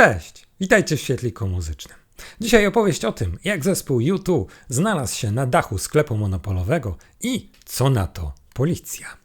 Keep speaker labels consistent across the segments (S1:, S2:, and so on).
S1: Cześć, witajcie w świetliku muzycznym. Dzisiaj opowieść o tym, jak zespół U2 znalazł się na dachu sklepu monopolowego i co na to policja.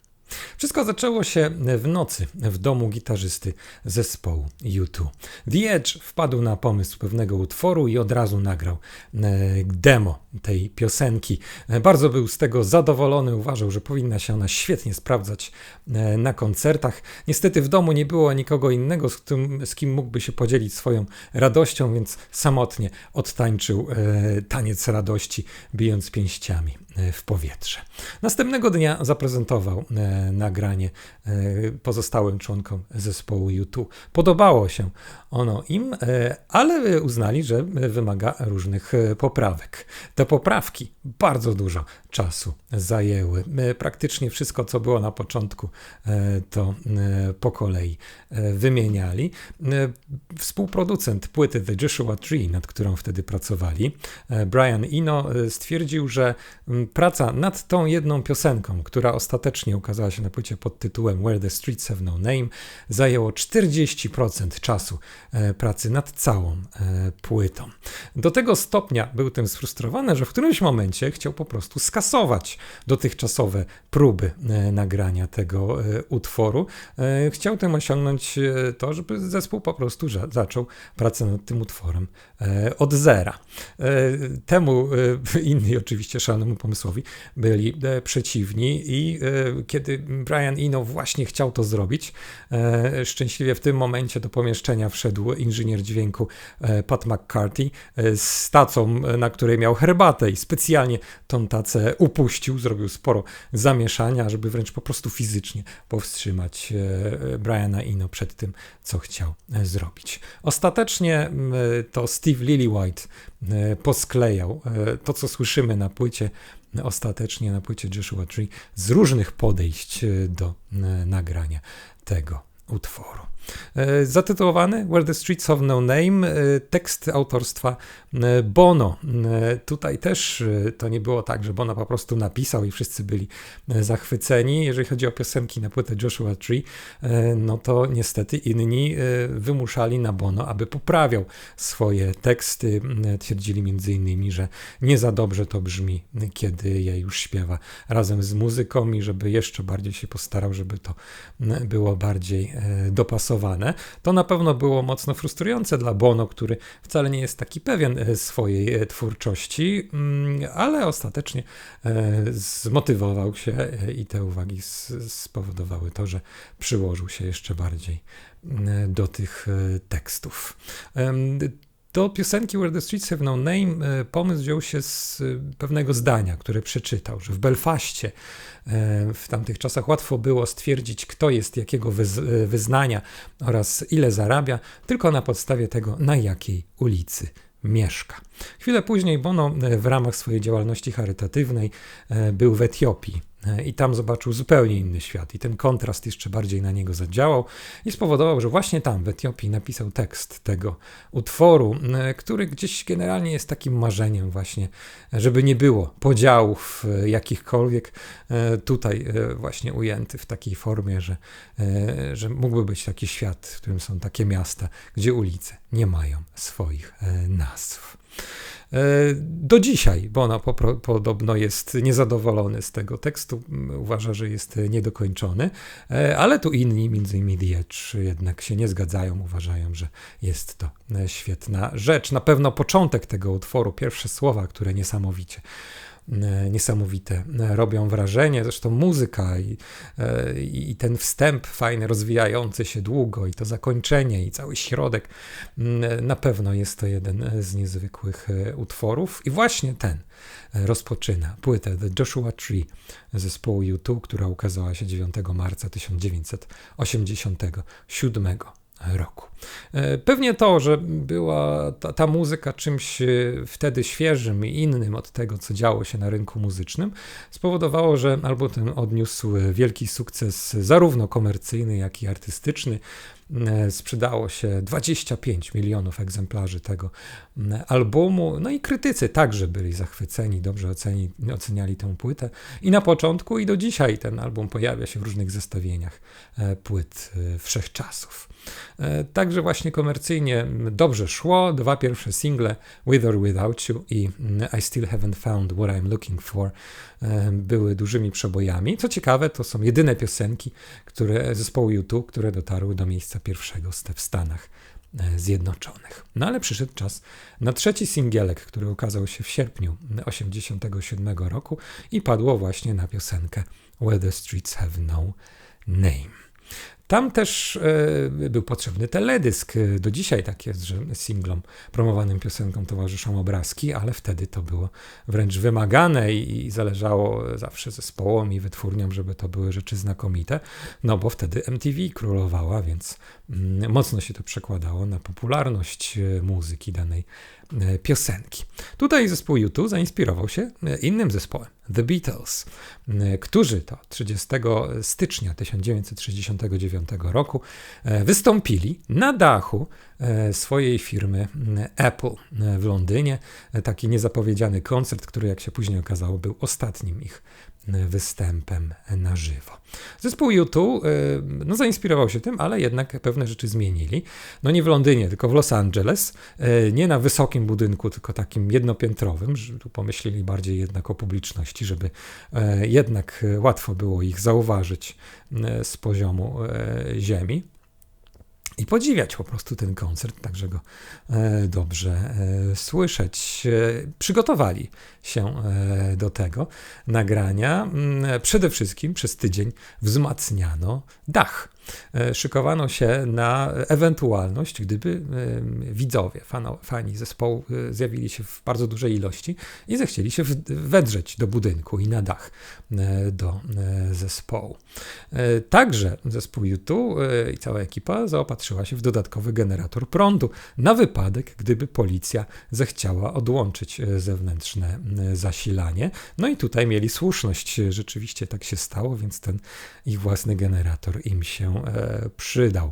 S1: Wszystko zaczęło się w nocy w domu gitarzysty zespołu U2. The Edge wpadł na pomysł pewnego utworu i od razu nagrał e, demo tej piosenki. E, bardzo był z tego zadowolony, uważał, że powinna się ona świetnie sprawdzać e, na koncertach. Niestety w domu nie było nikogo innego, z, z kim mógłby się podzielić swoją radością, więc samotnie odtańczył taniec radości, bijąc pięściami w powietrze. Następnego dnia zaprezentował nagranie e, pozostałym członkom zespołu U2. Podobało się ono im, e, ale uznali, że wymaga różnych e, poprawek. Te poprawki bardzo dużo czasu zajęły. Praktycznie wszystko, co było na początku, to po kolei wymieniali. Współproducent płyty The Joshua Tree, nad którą wtedy pracowali, Brian Eno, stwierdził, że praca nad tą jedną piosenką, która ostatecznie ukazała się na płycie pod tytułem Where the Streets Have No Name, zajęło 40% czasu e, pracy nad całą e, płytą. Do tego stopnia był tym sfrustrowany, że w którymś momencie chciał po prostu skasować dotychczasowe próby e, nagrania tego utworu. Chciał tym osiągnąć to, żeby zespół po prostu zaczął pracę nad tym utworem od zera. Temu inni oczywiście szanowni pomysłowi byli przeciwni i kiedy Brian Eno właśnie chciał to zrobić. E, szczęśliwie w tym momencie do pomieszczenia wszedł inżynier dźwięku e, Pat McCarthy e, z tacą, na której miał herbatę i specjalnie tą tacę upuścił, zrobił sporo zamieszania, żeby wręcz po prostu fizycznie powstrzymać Briana Eno przed tym, co chciał zrobić. Ostatecznie to Steve Lillywhite posklejał to, co słyszymy na płycie ostatecznie na płycie Joshua Tree z różnych podejść e, do e, nagrania tego utworu. E, zatytułowany Where the Streets of No Name, e, tekst autorstwa e, Bono. Tutaj też to nie było tak, że Bono po prostu napisał i wszyscy byli zachwyceni. Jeżeli chodzi o piosenki na płytę Joshua Tree, no to niestety inni wymuszali na Bono, aby poprawiał swoje teksty. Twierdzili między innymi, że nie za dobrze to brzmi, kiedy je już śpiewa razem z muzyką i żeby jeszcze bardziej się postarał, żeby to było bardziej dopasowane to na pewno było mocno frustrujące dla Bono, który wcale nie jest taki pewien e, swojej e, twórczości, mm, ale ostatecznie e, zmotywował się i te uwagi spowodowały to, że przyłożył się jeszcze bardziej mm, do tych tekstów. Do piosenki Where the Streets Have No Name e, pomysł wziął się z e, pewnego zdania, które przeczytał, że w Belfaście e, w tamtych czasach łatwo było stwierdzić, kto jest jakiego wyznania oraz ile zarabia, tylko na podstawie tego, na jakiej ulicy mieszka. Chwilę później Bono w ramach swojej działalności charytatywnej był w Etiopii i tam zobaczył zupełnie inny świat, i ten kontrast jeszcze bardziej na niego zadziałał i spowodował, że właśnie tam, w Etiopii, napisał tekst tego utworu, e, który gdzieś generalnie jest takim marzeniem, właśnie, żeby nie było podziałów e, jakichkolwiek. E, tutaj właśnie ujęty w takiej formie, że, że mógłby być taki świat, w którym są takie miasta, gdzie ulice nie mają swoich nazw. E, do dzisiaj, bo ona po, podobno jest niezadowolony z tego tekstu, uważa, że jest niedokończony, e, ale tu inni, między innymi Edge, jednak się nie zgadzają, uważają, że jest to e, świetna rzecz. Na pewno początek tego utworu, pierwsze słowa, które niesamowicie niesamowite e, robią wrażenie. Zresztą muzyka i, e, i ten wstęp fajny, rozwijający się długo, i to zakończenie, i cały środek. Na pewno jest to jeden z niezwykłych utworów. I właśnie ten rozpoczyna płytę The Joshua Tree zespołu U2, która ukazała się 9 marca 1987 roku. E, pewnie to, że była ta, ta, muzyka czymś e, wtedy świeżym i innym od tego, co działo się na rynku muzycznym, spowodowało, że album ten odniósł wielki sukces zarówno komercyjny, jak i artystyczny. Sprzedało się 25 milionów egzemplarzy tego albumu. No i krytycy także byli zachwyceni, dobrze oceni, oceniali tę płytę. I na początku, i do dzisiaj ten album pojawia się w różnych zestawieniach płyt wszechczasów. Także właśnie komercyjnie dobrze szło. Dwa pierwsze single, With or Without You i I Still Haven't Found What I'm Looking For, były dużymi przebojami. Co ciekawe, to są jedyne piosenki które, zespołu YouTube, które dotarły do miejsca pierwszego w Stanach e, Zjednoczonych. No ale przyszedł czas na trzeci singielek, który ukazał się w sierpniu 1987 roku i padło właśnie na piosenkę Where the Streets Have No Name. Tam też e, był potrzebny teledysk. Do dzisiaj tak jest, że singlom promowanym piosenkom towarzyszą obrazki, ale wtedy to było wręcz wymagane i, i zależało zawsze zespołom i wytwórniom, żeby to były rzeczy znakomite, no bo wtedy MTV królowała, więc mm, mocno się to przekładało na popularność e, muzyki danej piosenki. Tutaj zespół YouTube zainspirował się innym zespołem, The Beatles, którzy to 30 stycznia 1969 roku e, wystąpili na dachu e, swojej firmy Apple w Londynie. E, taki niezapowiedziany koncert, który jak się później okazało był ostatnim ich występem na żywo. Zespół U2 no, zainspirował się tym, ale jednak pewne rzeczy zmienili. No nie w Londynie, tylko w Los Angeles. Nie na wysokim budynku, tylko takim jednopiętrowym. Tu pomyśleli bardziej jednak o publiczności, żeby jednak łatwo było ich zauważyć z poziomu ziemi i podziwiać po prostu ten koncert, także go e, dobrze e, słyszeć. E, przygotowali się do tego nagrania. Mm, przede wszystkim przez tydzień wzmacniano dach szykowano się na ewentualność, gdyby e, widzowie, fano, fani zespołu e, zjawili się w bardzo dużej ilości i zechcieli się wedrzeć do budynku i na dach do zespołu. Także zespół YouTube i cała ekipa zaopatrzyła się w dodatkowy generator prądu na wypadek, gdyby policja zechciała odłączyć zewnętrzne zasilanie. No i tutaj mieli słuszność, rzeczywiście tak się stało, więc ten ich własny generator im się E, przydał,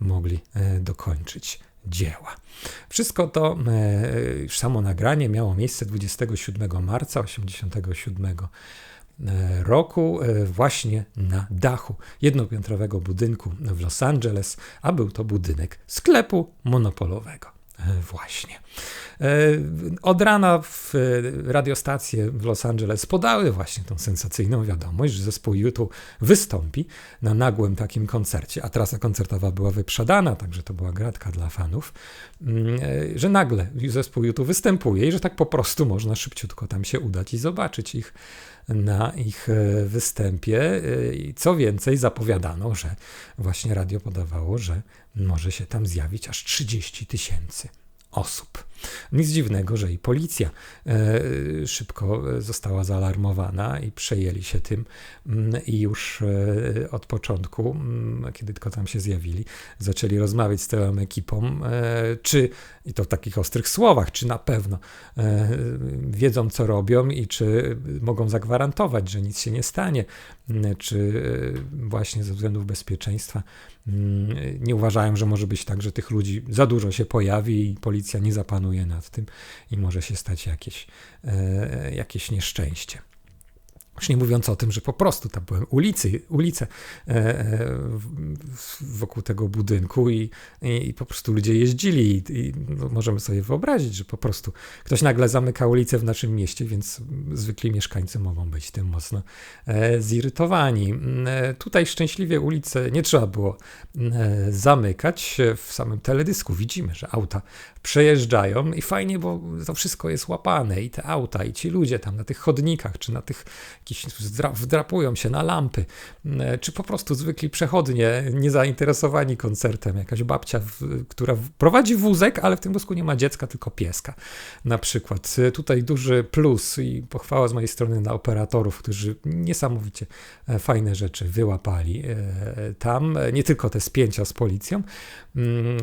S1: mogli e, dokończyć dzieła. Wszystko to, e, samo nagranie miało miejsce 27 marca 1987 roku właśnie na dachu jednopiętrowego budynku w Los Angeles, a był to budynek sklepu monopolowego. Właśnie. E, od rana w e, radiostacje w Los Angeles podały właśnie tą sensacyjną wiadomość, że zespół YouTube wystąpi na nagłym takim koncercie, a trasa koncertowa była wyprzedana, także to była gratka dla fanów, mm, e, że nagle zespół YouTube występuje i że tak po prostu można szybciutko tam się udać i zobaczyć ich na ich występie. I co więcej, zapowiadano, że właśnie radio podawało, że może się tam zjawić aż 30 tysięcy osób. Nic dziwnego, że i policja e, szybko została zaalarmowana i przejęli się tym mm, i już e, od początku, mm, kiedy tylko tam się zjawili, zaczęli rozmawiać z całą ekipą, e, czy, i to w takich ostrych słowach, czy na pewno wiedzą, co robią i czy mogą zagwarantować, że nic się nie stanie, mm, czy właśnie ze względów bezpieczeństwa nie uważają, że może być tak, że tych ludzi za dużo się pojawi i policja nie zapanuje panuje nad tym i może się stać jakieś, e, jakieś nieszczęście. Już nie mówiąc o tym, że po prostu tam były ulicy, ulice e, e, wokół tego budynku i, i, po prostu ludzie jeździli i, i no możemy sobie wyobrazić, że po prostu ktoś nagle zamyka ulicę w naszym mieście, więc zwykli mieszkańcy mogą być tym mocno e, zirytowani. Tutaj szczęśliwie ulice nie trzeba było zamykać. W samym teledysku widzimy, że auta przejeżdżają i fajnie, bo to wszystko jest łapane i te auta i ci ludzie tam na tych chodnikach czy na tych jakieś wdrapują się na lampy, e, czy po prostu zwykli przechodnie, niezainteresowani koncertem, jakaś babcia, która prowadzi wózek, ale w tym wózku nie ma dziecka, tylko pieska na przykład. E, tutaj duży plus i pochwała z mojej strony na operatorów, którzy niesamowicie e, fajne rzeczy wyłapali tam, nie tylko te spięcia z policją, mm,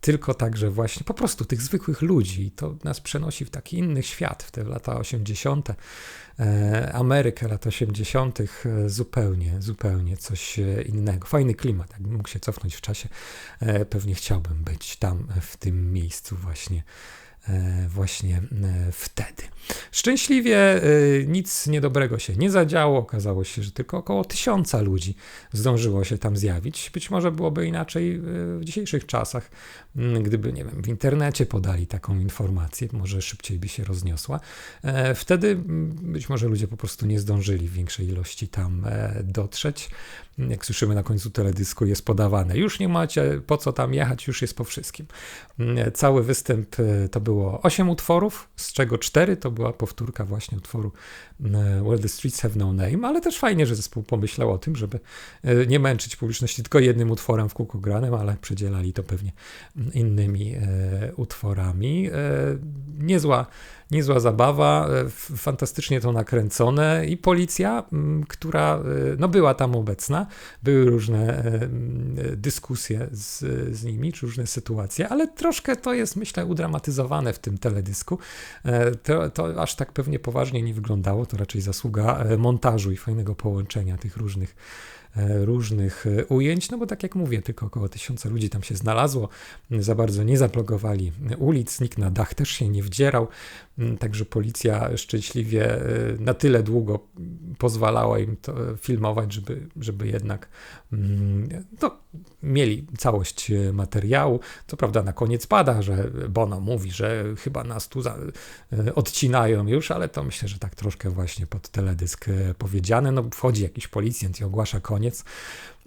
S1: tylko także właśnie po prostu tych zwykłych ludzi. To nas przenosi w taki inny świat, w te lata 80. Ameryki Amerykę lat 80., zupełnie, zupełnie coś innego. Fajny klimat, jakbym mógł się cofnąć w czasie, pewnie chciałbym być tam, w tym miejscu właśnie E, właśnie e, wtedy. Szczęśliwie e, nic niedobrego się nie zadziało. Okazało się, że tylko około tysiąca ludzi zdążyło się tam zjawić. Być może byłoby inaczej w dzisiejszych czasach, gdyby, nie wiem, w internecie podali taką informację, może szybciej by się rozniosła. Wtedy być może ludzie po prostu nie zdążyli w większej ilości tam dotrzeć jak słyszymy na końcu teledysku, jest podawane. Już nie macie po co tam jechać, już jest po wszystkim. Cały występ e, to było 8 utworów, z czego 4 to była powtórka właśnie utworu mm, Where the Streets Have No Name, ale też fajnie, że zespół pomyślał o tym, żeby e, nie męczyć publiczności tylko jednym utworem w kółko granym, ale przedzielali to pewnie innymi e, utworami. Niezła niezła zabawa, e, fantastycznie to nakręcone i policja, która e, no, była tam obecna, były różne e, dyskusje z, z nimi, czy różne sytuacje, ale troszkę to jest, myślę, udramatyzowane w tym teledysku. To, to aż tak pewnie poważnie nie wyglądało, to raczej zasługa montażu i fajnego połączenia tych różnych E, różnych e, ujęć, no bo tak jak mówię, tylko około tysiąca ludzi tam się znalazło, za bardzo nie zablokowali ulic, nikt na dach też się nie wdzierał, także policja szczęśliwie e, na tyle długo pozwalała im to filmować, żeby, żeby jednak mm, no, mieli całość materiału. Co prawda na koniec pada, że Bono mówi, że chyba nas tu za, odcinają już, ale to myślę, że tak troszkę właśnie pod teledysk powiedziane. No wchodzi jakiś policjant i ogłasza koniec koniec,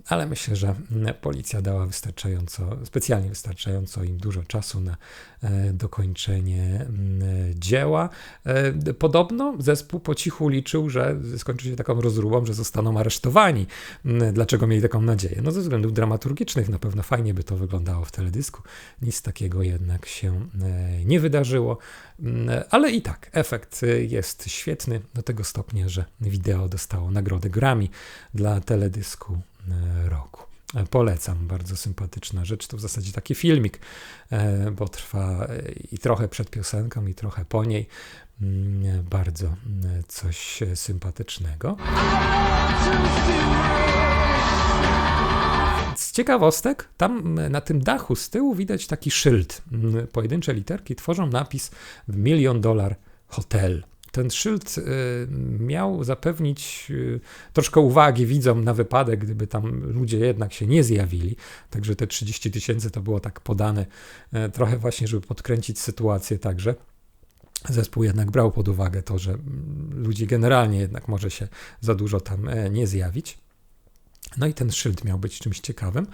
S1: ale myślę, że policja dała wystarczająco, specjalnie wystarczająco im dużo czasu na e, dokończenie dzieła. E, podobno zespół po cichu liczył, że skończy się taką rozróbą, że zostaną aresztowani. Dlaczego mieli taką nadzieję? No ze względów dramaturgicznych na pewno fajnie by to wyglądało w teledysku. Nic takiego jednak się e, nie wydarzyło, ale i tak efekt jest świetny do tego stopnia, że wideo dostało nagrodę Grammy dla teledysku roku. E, polecam, bardzo sympatyczna rzecz. To w zasadzie taki filmik, e, bo trwa i trochę przed piosenką, i trochę po niej. Mm, bardzo mm, coś sympatycznego. Z ciekawostek, tam mm, na tym dachu z tyłu widać taki szyld. Pojedyncze literki tworzą napis Million Dollar Hotel ten szyld y, miał zapewnić y, troszkę uwagi widzom na wypadek, gdyby tam ludzie jednak się nie zjawili. Także te 30 tysięcy to było tak podane y, trochę właśnie, żeby podkręcić sytuację także. Zespół jednak brał pod uwagę to, że mm, ludzi generalnie jednak może się za dużo tam e, nie zjawić. No i ten szyld miał być czymś ciekawym.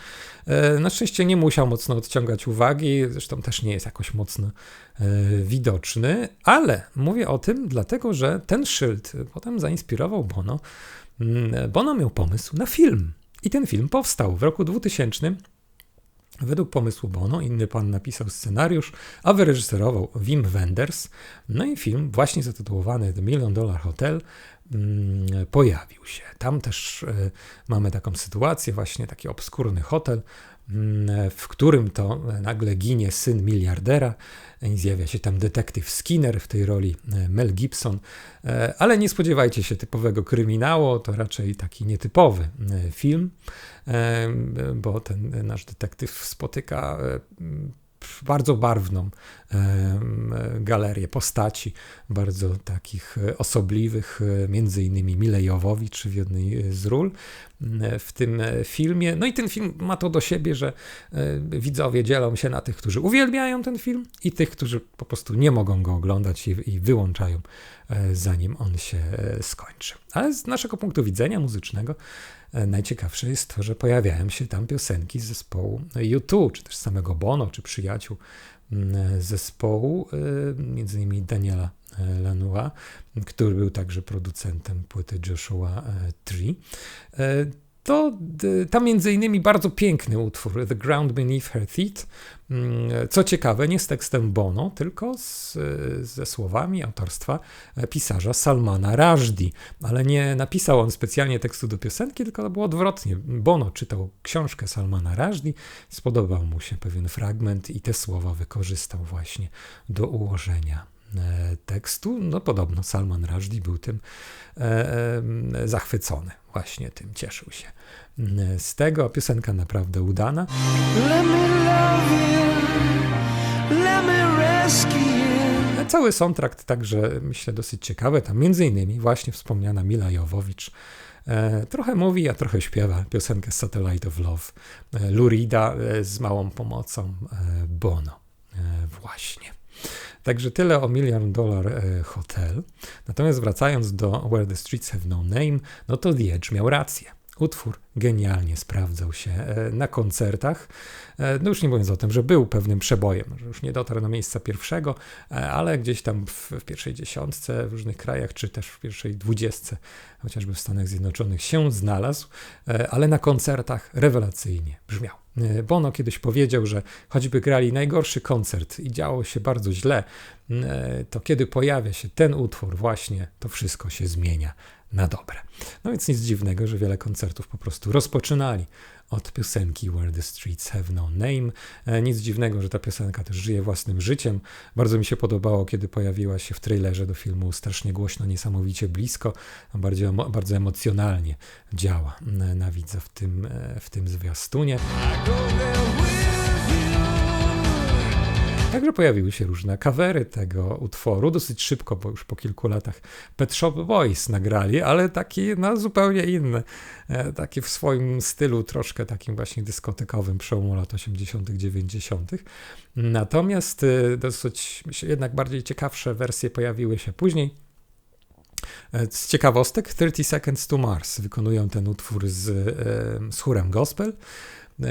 S1: E, na szczęście nie musiał mocno odciągać uwagi, zresztą też nie jest jakoś mocno e, widoczny, ale mówię o tym dlatego, że ten szyld potem zainspirował Bono. Mm, Bono miał pomysł na film i ten film powstał w roku 2000. Według pomysłu Bono, inny pan napisał scenariusz, a wyreżyserował Wim Wenders. No i film, właśnie zatytułowany The Million Dollar Hotel, Mm, pojawił się. Tam też e, mamy taką sytuację, właśnie taki obskurny hotel, w którym to nagle ginie syn miliardera zjawia się tam detektyw Skinner w tej roli e, Mel Gibson, e, ale nie spodziewajcie się typowego kryminału, to raczej taki nietypowy film, bo ten nasz detektyw spotyka bardzo barwną galerię postaci, bardzo takich osobliwych, między innymi Mile Jowowicz w jednej z ról w tym filmie. No i ten film ma to do siebie, że widzowie dzielą się na tych, którzy uwielbiają ten film i tych, którzy po prostu nie mogą go oglądać i, i wyłączają zanim on się skończy. Ale z naszego punktu widzenia muzycznego E, najciekawsze jest to, że pojawiają się tam piosenki z zespołu U2, czy też samego Bono, czy przyjaciół zespołu, e, między innymi Daniela e, Lanua, który był także producentem płyty Joshua Tree to tam między innymi bardzo piękny utwór The Ground Beneath Her Feet. Mm, co ciekawe, nie z tekstem Bono, tylko z, ze słowami autorstwa pisarza Salmana Rushdie. Ale nie napisał on specjalnie tekstu do piosenki, tylko to było odwrotnie. Bono czytał książkę Salmana Rushdie, spodobał mu się pewien fragment i te słowa wykorzystał właśnie do ułożenia e, tekstu. No podobno Salman Rushdie był tym e, e, zachwycony, właśnie tym cieszył się. Z tego piosenka naprawdę udana. Cały soundtrack także myślę dosyć ciekawy. Tam między innymi właśnie wspomniana Mila Jowowicz e, trochę mówi, a trochę śpiewa piosenkę Satellite of Love e, Lurida e, z małą pomocą e, Bono. E, właśnie. Także tyle o Million Dollar e, Hotel. Natomiast wracając do Where the Streets Have No Name, no to The Edge miał rację. Utwór genialnie sprawdzał się e, na koncertach. E, No już nie mówiąc o tym, że był pewnym przebojem, że już nie dotarł do miejsca pierwszego, e, ale gdzieś tam w, w pierwszej dziesiątce w różnych krajach, czy też w pierwszej dwudziestce, chociażby w Stanach Zjednoczonych się znalazł, ale na koncertach rewelacyjnie brzmiał. Bono kiedyś powiedział, że choćby grali najgorszy koncert i działo się bardzo źle, to kiedy pojawia się ten utwór właśnie, to wszystko się zmienia na dobre. No więc nic dziwnego, że wiele koncertów po prostu rozpoczynali od piosenki Where the Streets Have No Name. E, Nic dziwnego, że ta piosenka też żyje własnym życiem. Bardzo mi się podobało, kiedy pojawiła się w trailerze do filmu Strasznie Głośno, Niesamowicie Blisko. Bardzo, bardzo emocjonalnie działa na widza w tym, e, w tym zwiastunie. Także pojawiły się różne kawery tego utworu, dosyć szybko, bo już po kilku latach Pet Shop Boys nagrali, ale taki no, zupełnie inny, e, taki w swoim stylu, troszkę takim właśnie dyskotekowym przełomu lat 80., 90. Natomiast e, dosyć myślę, jednak bardziej ciekawsze wersje pojawiły się później. E, Z ciekawostek 30 Seconds to Mars wykonują ten utwór z, z chórem gospel.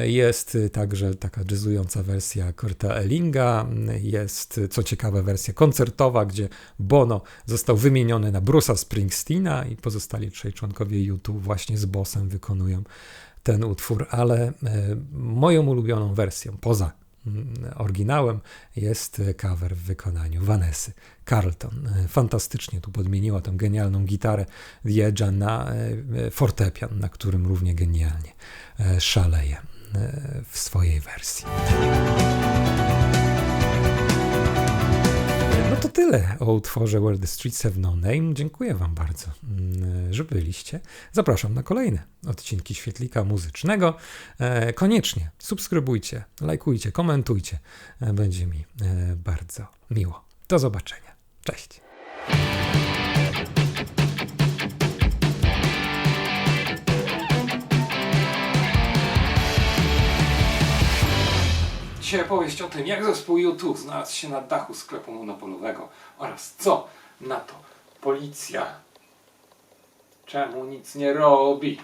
S1: Jest także taka jazzująca wersja Kurta Ellinga, jest co ciekawe wersja koncertowa, gdzie Bono został wymieniony na Bruce'a Springsteena i pozostali trzej członkowie YouTube właśnie z bossem wykonują ten utwór, ale e, moją ulubioną wersją, poza mm, oryginałem, jest cover w wykonaniu Vanessy Carlton. E, Fantastycznie tu podmieniła tą genialną gitarę Edge'a na e, fortepian, na którym równie genialnie szaleje w swojej wersji. No to tyle o utworze Where the Streets Have No Name. Dziękuję Wam bardzo, mm, że byliście. Zapraszam na kolejne odcinki Świetlika Muzycznego. E, Koniecznie subskrybujcie, lajkujcie, komentujcie. E, Będzie mi e, bardzo miło. Do zobaczenia. Cześć. Dzisiaj opowieść o tym, jak zespół YouTube znalazł się na dachu sklepu monopolowego oraz co na to policja. Czemu nic nie robi?